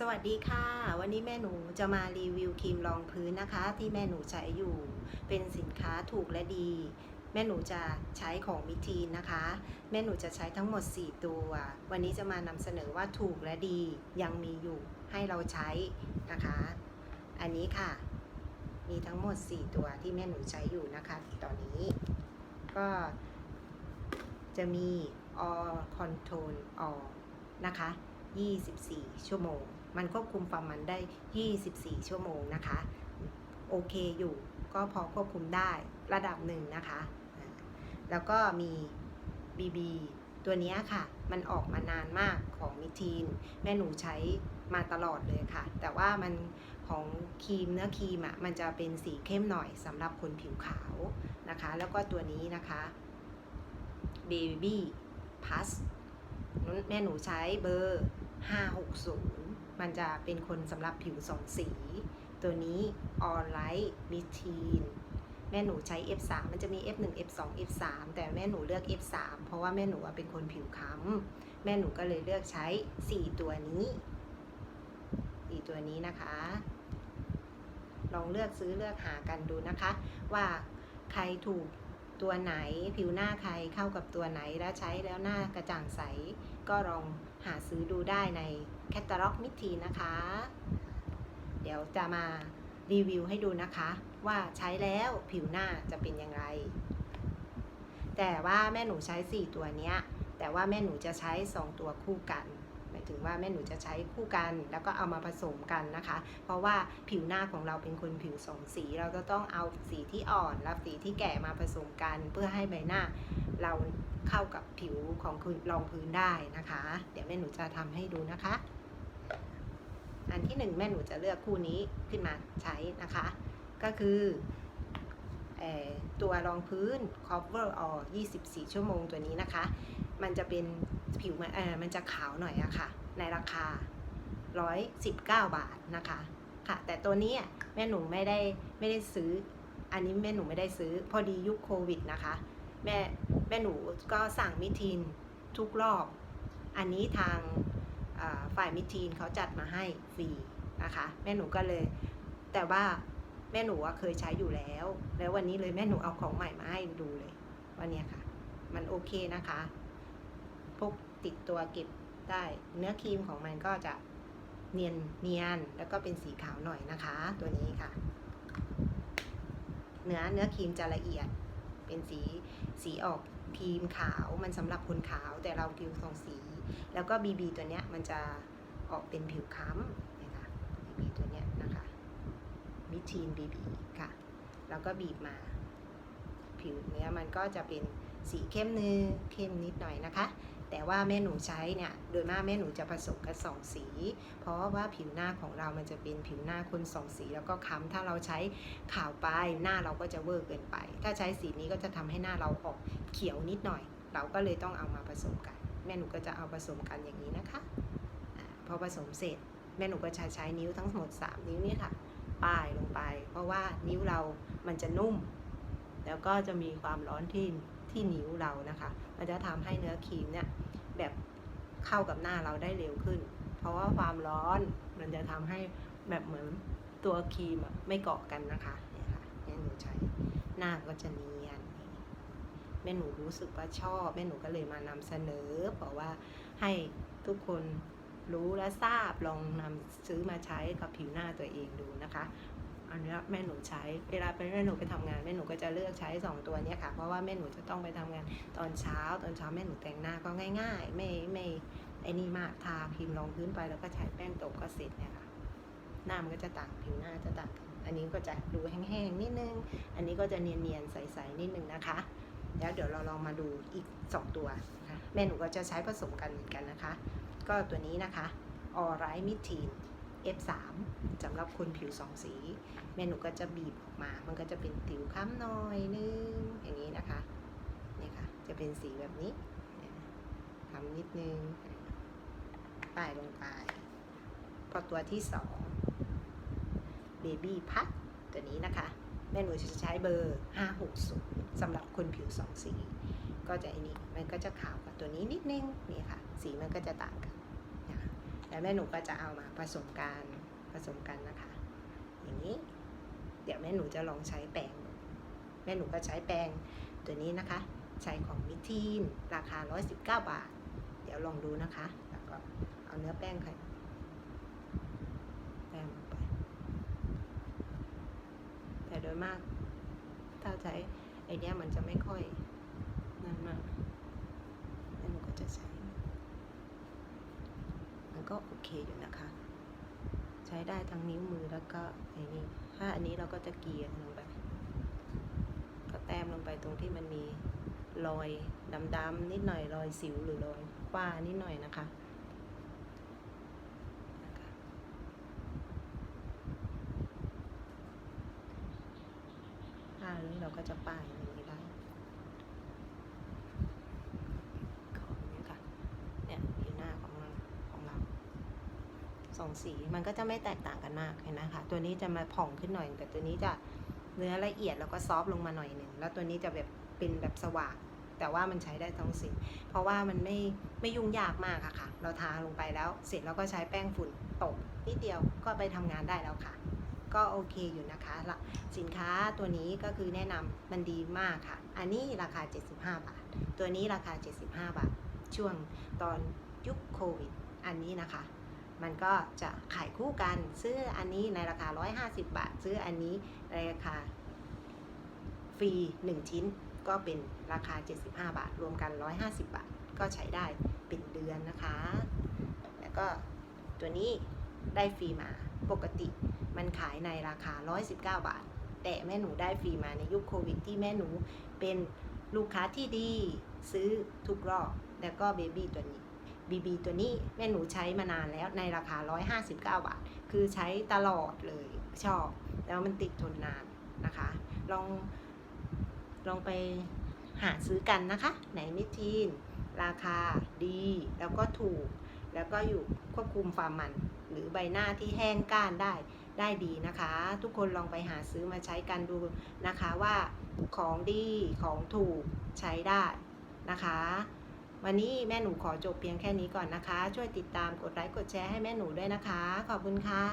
สวัสดีค่ะ วันนี้แม่หนูจะมารีวิวครีมรองพื้นนะคะ ที่แม่หนูใช้อยู่ เป็นสินค้าถูกและดี แม่หนูจะใช้ของมิทีนนะคะ แม่หนูจะใช้ทั้งหมด 4 ตัว วันนี้จะมานำเสนอว่าถูกและดียังมีอยู่ให้เราใช้นะคะ อันนี้ค่ะ มีทั้งหมด 4 ตัวที่แม่หนูใช้อยู่นะคะตอนนี้ ก็จะมี all control all นะคะ 24 ชั่วโมง มันควบคุมความมันได้ 24 ชั่วโมงนะคะ โอเคอยู่ก็พอควบคุมได้ระดับหนึ่งนะคะ แล้วก็มี BB ตัวนี้ค่ะ มันออกมานานมากของมิทีน แม่หนูใช้มาตลอดเลยค่ะ แต่ว่ามันของครีมเนื้อครีมอะมันจะเป็นสีเข้มหน่อยสำหรับคนผิวขาวนะคะ แล้วก็ตัวนี้นะคะ Baby Plus แม่หนูใช้เบอร์ 560 มันจะเป็นคนสำหรับผิวสองสี ตัวนี้ All Light m i t e e n แม่หนูใช้ F3 มันจะมี F1 F2 F3 แต่แม่หนูเลือก F3 เพราะว่าแม่หนูเป็นคนผิวค้ำแม่หนูก็เลยเลือกใช้ 4 ตัวนี้4ตัวนี้นะคะ ลองเลือกซื้อเลือกหากันดูนะคะ ว่าใครถูก ตัวไหน ผิวหน้าใครเข้ากับตัวไหนแล้วใช้แล้วหน้ากระจ่างใส ก็ลองหาซื้อดูได้ในแคตตาล็อกมิทีนะคะ เดี๋ยวจะมารีวิวให้ดูนะคะ ว่าใช้แล้วผิวหน้าจะเป็นอย่างไร แต่ว่าแม่หนูใช้ 4 ตัวเนี้ย แต่ว่าแม่หนูจะใช้ 2 ตัวคู่กัน ถึงว่าแม่หนูจะใช้คู่กัน แล้วก็เอามาผสมกันนะคะ เพราะว่าผิวหน้าของเราเป็นคนผิวสองสี เราจะต้องเอาสีที่อ่อนและสีที่แก่มาผสมกัน เพื่อให้ใบหน้าเราเข้ากับผิวของคุณรองพื้นได้นะคะ เดี๋ยวแม่หนูจะทำให้ดูนะคะ อันที่หนึ่งแม่หนูจะเลือกคู่นี้ขึ้นมาใช้นะคะ ก็คือเอ่อตัวรองพื้น cover all 24 ชั่วโมงตัวนี้นะคะ มันจะเป็นผิวมันเออมันจะขาวหน่อยอะค่ะ ในราคา 119 บาทนะคะค่ะ แต่ตัวนี้แม่หนูไม่ได้ไม่ได้ซื้อ อันนี้แม่หนูไม่ได้ซื้อ พอดียุคโควิดนะคะ แม่แม่หนูก็สั่งมิทีนทุกรอบ อันนี้ทางฝ่ายมิทีนเขาจัดมาให้ฟรีนะคะ แม่หนูก็เลย แต่ว่าแม่หนูเคยใช้อยู่แล้ว แล้ววันนี้เลยแม่หนูเอาของใหม่มาให้ดูเลย วันนี้ค่ะ มันโอเคนะคะ พกติดตัวเก็บได้ เนื้อครีมของมันก็จะเนียนเนียนแล้วก็เป็นสีขาวหน่อยนะคะ ตัวนี้ค่ะ เนื้อเนื้อครีมจะละเอียด เป็นสีสีออกครีมขาวมันสำหรับคนขาวแต่เราผิวสองสี แล้วก็บีบีตัวเนี้ยมันจะออกเป็นผิวค้ำนะคะบีบีตัวเนี้ยนะคะมิทีนบีบีค่ะ แล้วก็บีบมา ผิวเนี้ยมันก็จะเป็นสีเข้มนึงเข้มนิดหน่อยนะคะ แต่ว่าแม่หนูใช้เนี่ยโดยมากแม่หนูจะผสมกันสองสี เพราะว่าผิวหน้าของเรามันจะเป็นผิวหน้าคนสองสี แล้วก็ค้ำถ้าเราใช้ขาวไปหน้าเราก็จะเวอร์เกินไป ถ้าใช้สีนี้ก็จะทำให้หน้าเราออกเขียวนิดหน่อย เราก็เลยต้องเอามาผสมกัน แม่หนูก็จะเอาผสมกันอย่างนี้นะคะอาพอผสมเสร็จแม่หนูก็จะใช้นิ้วทั้งหมด 3 นิ้วนี่ค่ะป้ายลงไป เพราะว่านิ้วเรามันจะนุ่ม แล้วก็จะมีความร้อนที่ ที่นิ้วเรานะคะ มันจะทำให้เนื้อครีมเนี่ยแบบเข้ากับหน้าเราได้เร็วขึ้น เพราะว่าความร้อนมันจะทำให้แบบเหมือนตัวครีมไม่เกาะกันนะคะเนี่ยค่ะแม่หนูใช้หน้าก็จะเนียนแม่หนูรู้สึกว่าชอบแม่หนูก็เลยมานำเสนอเพราะว่าให้ทุกคนรู้และทราบลองนำซื้อมาใช้กับผิวหน้าตัวเองดูนะคะ อันนี้แม่หนูใช้เวลาเป็นแม่หนูไปทำงานแม่หนูก็จะเลือกใช้สองตัวนี้ค่ะ เพราะว่าแม่หนูจะต้องไปทำงานตอนเช้า ตอนเช้าแม่หนูแต่งหน้าก็ง่าย ๆ ไม่ไม่ไอ้นี่มากทาครีมรองพื้นไปแล้วก็ใช้แป้งตบก็เสร็จเนี่ยค่ะหน้ามันก็จะต่างผิวหน้าจะต่างกันอันนี้ก็จะดูแห้งๆนิดนึง อันนี้ก็จะเนียนๆใสๆนิดนึงนะคะ แล้วเดี๋ยวเราลองมาดูอีกสองตัวแม่หนูก็จะใช้ผสมกันเหมือนกันนะคะ ก็ตัวนี้นะคะออไรมิทีน F3 สำหรับคนผิวสองสี แม่หนูก็จะบีบออกมา มันก็จะเป็นติวค้ำหน่อยนึงอย่างนี้นะคะนี่ค่ะจะเป็นสีแบบนี้ค้ำนิดนึงป้ายลงไป พอตัวที่สอง Baby พัดตัวนี้นะคะ แม่หนูจะใช้เบอร์ 560สำหรับคนผิวสองสี ก็จะอ้นี่มันก็จะขาวกว่าตัวนี้นิดนึงนี่ค่ะ สีมันก็จะต่างกัน แล้วแม่หนูก็จะเอามาผสมกันผสมกันนะคะ อย่างนี้ เดี๋ยวแม่หนูจะลองใช้แปรงแม่หนูก็ใช้แปรงตัวนี้นะคะ ใช้ของมิทีนราคา 119 บาท เดี๋ยวลองดูนะคะ แล้วก็เอาเนื้อแป้งค่ะแป้งลงไป แต่โดยมาก ถ้าใช้ไอเนี้ยมันจะไม่ค่อยนั่นมากแล้วหนูก็จะใช้ มัน ก็โอเคอยู่นะคะ ใช้ได้ทั้งนิ้วมือแล้วก็ไอ้นี่ถ้าอันนี้เราก็จะเกลี่ยลงไป ก็แต้มลงไปตรงที่มันมีรอยดำๆนิดหน่อยรอยสิวหรือรอยฝ้านิดหน่อยนะคะนะคะผ้านี้เราก็จะป้ายอย่างนี้ได้ของนี้ค่ะ เนี่ยผิวหน้าของเราของเรา สองสีมันก็จะไม่แตกต่างกันมากเห็นไหมคะตัวนี้จะมาผ่องขึ้นหน่อย แต่ตัวนี้จะเนื้อละเอียดแล้วก็ซอฟต์ลงมาหน่อยหนึ่งแล้วตัวนี้จะแบบเป็นแบบสว่าง แต่ว่ามันใช้ได้ทั้งสีเพราะว่ามันไม่ไม่ยุ่งยากมากอะค่ะ เราทาลงไปแล้วเสร็จแล้วก็ใช้แป้งฝุ่นตบนิดเดียวก็ไปทำงานได้แล้วค่ะ ก็โอเคอยู่นะคะละสินค้าตัวนี้ก็คือแนะนำมันดีมากค่ะ อันนี้ราคา 75 บาท ตัวนี้ราคา 75 บาท ช่วงตอนยุคโควิด อันนี้นะคะ มันก็จะขายคู่กัน ซื้ออันนี้ในราคา 150 บาท ซื้ออันนี้ในราคาฟรี 1 ชิ้นก็เป็นราคา 75 บาท รวมกัน 150 บาท ก็ใช้ได้เป็นเดือนนะคะ แล้วก็ตัวนี้ได้ฟรีมาปกติมันขายในราคา 119 บาท แต่แม่หนูได้ฟรีมาในยุคโควิดที่แม่หนูเป็นลูกค้าที่ดีซื้อทุกรอบ แล้วก็เบบี้ตัวนี้ บีบีตัวนี้แม่หนูใช้มานานแล้วในราคา 159 บาท คือใช้ตลอดเลยชอบ แล้วมันติดทนนานนะคะ ลองลองไปหาซื้อกันนะคะ ไหนมิทีน ราคาดี แล้วก็ถูก แล้วก็อยู่ควบคุมความมัน หรือใบหน้าที่แห้งก้านได้ได้ดีนะคะ ทุกคนลองไปหาซื้อมาใช้กันดูนะคะว่าของดีของถูกใช้ได้นะคะ วันนี้แม่หนูขอจบเพียงแค่นี้ก่อนนะคะ ช่วยติดตามกดไลค์กดแชร์ให้แม่หนูด้วยนะคะ ขอบคุณค่ะ